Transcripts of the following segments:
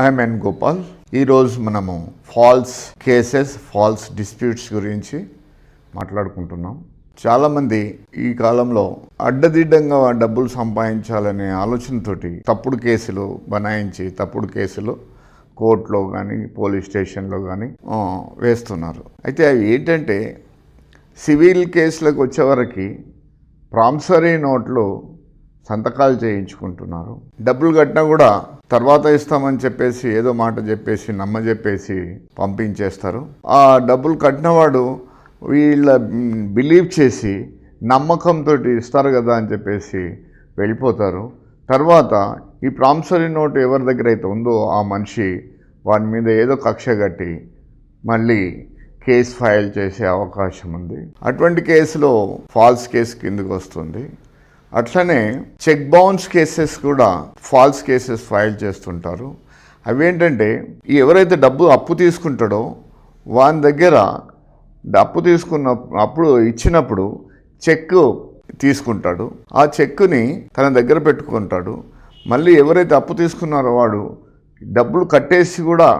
I'm ఎన్ గోపాల్ ఈరోజు మనము false cases falls disputes గురించి మాట్లాడుకుంటున్నాం. చాలామంది ఈ కాలంలో అడ్డదిడ్డంగా డబ్బులు సంపాదించాలనే ఆలోచనతోటి తప్పుడు కేసులు బనాయించి తప్పుడు కేసులు కోర్టులో కానీ పోలీస్ స్టేషన్లో కానీ వేస్తున్నారు. అయితే అవి ఏంటంటే సివిల్ కేసులకు వచ్చేవరకు ప్రామిసరీ నోట్లు సంతకాలు చేయించుకుంటున్నారు. డబ్బులు కట్టినా కూడా తర్వాత ఇస్తామని చెప్పేసి ఏదో మాట చెప్పేసి నమ్మ చెప్పేసి పంపించేస్తారు. ఆ డబ్బులు కట్టినవాడు వీళ్ళ బిలీవ్ చేసి నమ్మకంతో ఇస్తారు కదా అని చెప్పేసి వెళ్ళిపోతారు. తర్వాత ఈ ప్రాంసరీ నోట్ ఎవరి దగ్గర అయితే ఉందో ఆ మనిషి వాని మీద ఏదో కక్ష కట్టి మళ్ళీ కేసు ఫైల్ చేసే అవకాశం ఉంది. అటువంటి కేసులో ఫాల్స్ కేసు కిందకు వస్తుంది. అట్లనే చెక్ బౌన్స్ కేసెస్ కూడా ఫాల్స్ కేసెస్ ఫైల్ చేస్తుంటారు. అవేంటంటే ఎవరైతే డబ్బు అప్పు తీసుకుంటాడో వాని దగ్గర అప్పు తీసుకున్న అప్పుడు ఇచ్చినప్పుడు చెక్ తీసుకుంటాడు. ఆ చెక్కుని తన దగ్గర పెట్టుకుంటాడు. మళ్ళీ ఎవరైతే అప్పు తీసుకున్నారో వాడు డబ్బులు కట్టేసి కూడా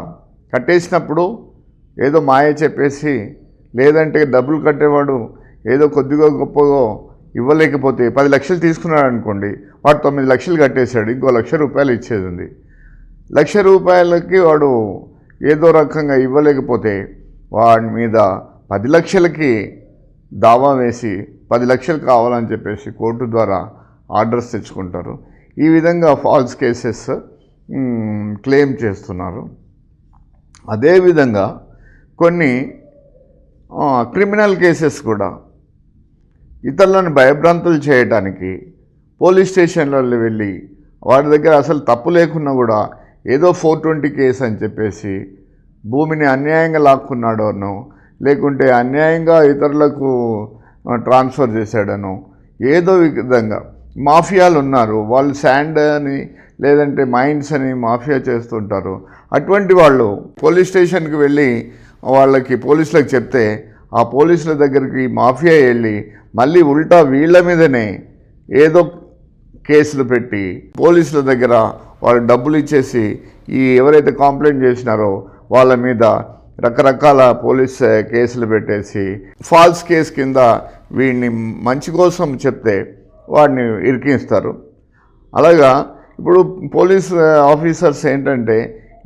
కట్టేసినప్పుడు ఏదో మాయ చెప్పేసి లేదంటే డబ్బులు కట్టేవాడు ఏదో కొద్దిగా గొప్పగా ఇవ్వలేకపోతే పది లక్షలు తీసుకున్నాడు అనుకోండి వాడు తొమ్మిది లక్షలు కట్టేశాడు ఇంకో లక్ష రూపాయలు ఇచ్చేది ఉంది. లక్ష రూపాయలకి వాడు ఏదో రకంగా ఇవ్వలేకపోతే వాడి మీద పది లక్షలకి దావా వేసి పది లక్షలు కావాలని చెప్పేసి కోర్టు ద్వారా ఆర్డర్స్ తెచ్చుకుంటారు. ఈ విధంగా ఫాల్స్ కేసెస్ క్లెయిమ్ చేస్తున్నారు. అదేవిధంగా కొన్ని క్రిమినల్ కేసెస్ కూడా ఇతరులను భయభ్రాంతులు చేయటానికి పోలీస్ స్టేషన్లలో వెళ్ళి వాడి దగ్గర అసలు తప్పు లేకున్నా కూడా ఏదో ఫోర్ ట్వంటీ కేసు అని చెప్పేసి భూమిని అన్యాయంగా లాక్కున్నాడనో లేకుంటే అన్యాయంగా ఇతరులకు ట్రాన్స్ఫర్ చేశాడనో ఏదో విధంగా మాఫియాలు ఉన్నారు. వాళ్ళు శాండ్ అని లేదంటే మైండ్స్ అని మాఫియా చేస్తుంటారు. అటువంటి వాళ్ళు పోలీస్ స్టేషన్కి వెళ్ళి వాళ్ళకి పోలీసులకు చెప్తే ఆ పోలీసుల దగ్గరికి మాఫియా వెళ్ళి మళ్ళీ ఉల్టా వీళ్ళ మీదనే ఏదో కేసులు పెట్టి పోలీసుల దగ్గర వాళ్ళు డబ్బులు ఇచ్చేసి ఈ ఎవరైతే కంప్లైంట్ చేసినారో వాళ్ళ మీద రకరకాల పోలీస్ కేసులు పెట్టేసి ఫాల్స్ కేసు కింద వీడిని మంచి కోసం చెప్తే వాడిని ఇరికిస్తారు అలాగా ఇప్పుడు పోలీస్ ఆఫీసర్స్ ఏంటంటే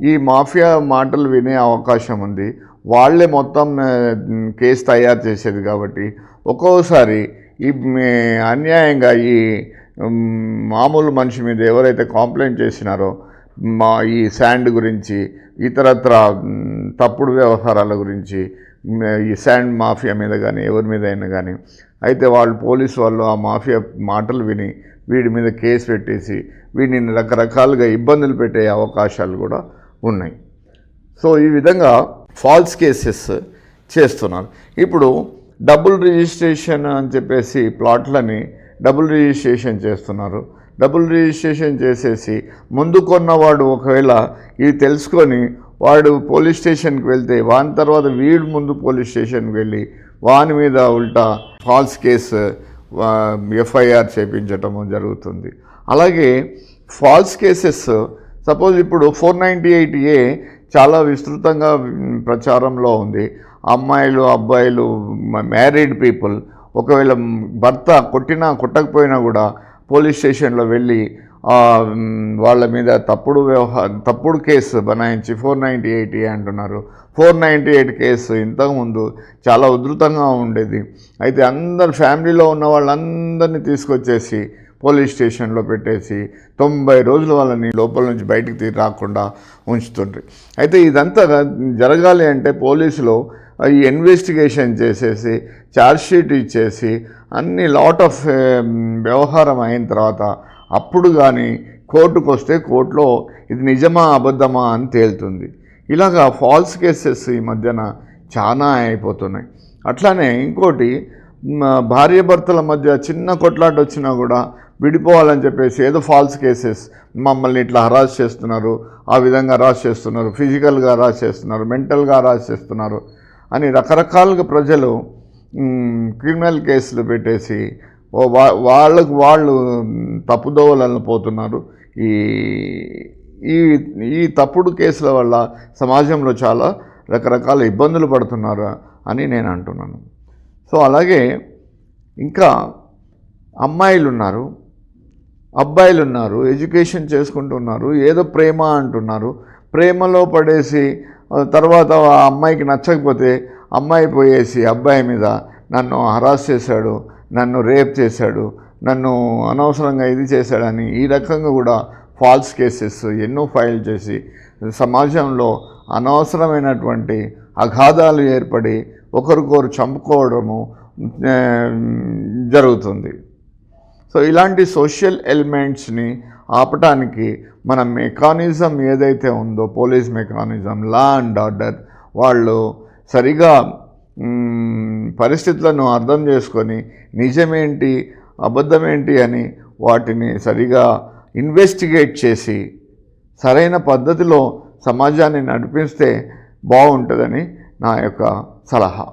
ఈ మాఫియా మాటలు వినే అవకాశం ఉంది. వాళ్ళే మొత్తం కేసు తయారు చేసేది కాబట్టి ఒక్కోసారి ఈ అన్యాయంగా ఈ మామూలు మనిషి మీద ఎవరైతే కాంప్లైంట్ చేసినారో మా ఈ శాండ్ గురించి ఇతరత్ర తప్పుడు వ్యవహారాల గురించి ఈ శాండ్ మాఫియా మీద కానీ ఎవరి మీద అయినా కానీ అయితే వాళ్ళు పోలీసు వాళ్ళు ఆ మాఫియా మాటలు విని వీడి మీద కేసు పెట్టేసి వీడిని రకరకాలుగా ఇబ్బందులు పెట్టే అవకాశాలు కూడా ఉన్నాయి. సో ఈ విధంగా ఫాల్స్ కేసెస్ చేస్తున్నారు. ఇప్పుడు డబుల్ రిజిస్ట్రేషన్ అని చెప్పేసి ప్లాట్లని డబుల్ రిజిస్ట్రేషన్ చేస్తున్నారు. డబుల్ రిజిస్ట్రేషన్ చేసేసి ముందు కొన్నవాడు ఒకవేళ ఇది తెలుసుకొని వాడు పోలీస్ స్టేషన్కి వెళ్తే వాని తర్వాత వీడు ముందు పోలీస్ స్టేషన్కి వెళ్ళి వాని మీద ఉల్టా ఫాల్స్ కేసు ఎఫ్ఐఆర్ చేపించటము జరుగుతుంది. అలాగే ఫాల్స్ కేసెస్ సపోజ్ ఇప్పుడు ఫోర్ నైంటీ ఎయిట్ ఏ చాలా విస్తృతంగా ప్రచారంలో ఉంది. అమ్మాయిలు అబ్బాయిలు మ్యారీడ్ పీపుల్ ఒకవేళ భర్త కొట్టినా కొట్టకపోయినా కూడా పోలీస్ స్టేషన్లో వెళ్ళి వాళ్ళ మీద తప్పుడు వ్యవహారం తప్పుడు కేసు బనాయించి ఫోర్ నైంటీ ఎయిట్ ఏ అంటున్నారు. ఫోర్ నైంటీ ఎయిట్ కేసు ఇంతకుముందు చాలా ఉధృతంగా ఉండేది. అయితే అందరు ఫ్యామిలీలో ఉన్న వాళ్ళందరినీ తీసుకొచ్చేసి పోలీస్ స్టేషన్లో పెట్టేసి తొంభై రోజులు వాళ్ళని లోపల నుంచి బయటికి తీ రాకుండా ఉంచుతుండ్రి. అయితే ఇదంతా జరగాలి అంటే పోలీసులు ఈ ఇన్వెస్టిగేషన్ చేసేసి ఛార్జ్షీట్ ఇచ్చేసి అన్ని లాట్ ఆఫ్ వ్యవహారం అయిన తర్వాత అప్పుడు కానీ కోర్టుకు వస్తే కోర్టులో ఇది నిజమా అబద్ధమా అని తేలుతుంది. ఇలాగా ఫాల్స్ కేసెస్ ఈ మధ్యన చాలా అయిపోతున్నాయి. అట్లానే ఇంకోటి భార్యాభర్తల మధ్య చిన్న కొట్లాట వచ్చినా కూడా విడిపోవాలని చెప్పేసి ఏదో ఫాల్స్ కేసెస్ మమ్మల్ని ఇట్లా హరాస్ చేస్తున్నారు ఆ విధంగా హరాస్ చేస్తున్నారు ఫిజికల్గా హరాస్ చేస్తున్నారు మెంటల్గా హరాస్ చేస్తున్నారు అని రకరకాలుగా ప్రజలు క్రిమినల్ కేసులు పెట్టేసి ఓ వా వాళ్ళకు వాళ్ళు తప్పుదోవలను పోతున్నారు. ఈ ఈ ఈ తప్పుడు కేసుల వల్ల సమాజంలో చాలా రకరకాల ఇబ్బందులు పడుతున్నారు అని నేను అంటున్నాను. సో అలాగే ఇంకా అమ్మాయిలు ఉన్నారు అబ్బాయిలు ఉన్నారు ఎడ్యుకేషన్ చేసుకుంటున్నారు ఏదో ప్రేమ అంటున్నారు. ప్రేమలో పడేసి తర్వాత ఆ అమ్మాయికి నచ్చకపోతే అమ్మాయి పోయేసి అబ్బాయి మీద నన్ను హరాస్ చేశాడు నన్ను రేప్ చేశాడు నన్ను అనవసరంగా ఇది చేశాడని ఈ రకంగా కూడా ఫాల్స్ కేసెస్ ఎన్నో ఫైల్ చేసి సమాజంలో అనవసరమైనటువంటి అగాధాలు ఏర్పడి ఒకరికొకరు చంపుకోవడము జరుగుతుంది. సో ఇలాంటి సోషల్ ఎలిమెంట్స్ని ఆపటానికి మన మెకానిజం ఏదైతే ఉందో police mechanism law and order వాళ్ళు సరిగా పరిస్థితులను అర్థం చేసుకొని నిజమేంటి అబద్ధమేంటి అని వాటిని సరిగా ఇన్వెస్టిగేట్ చేసి సరైన పద్ధతిలో సమాజాన్ని నడిపిస్తే బాగుంటుందని నా యొక్క సలహా.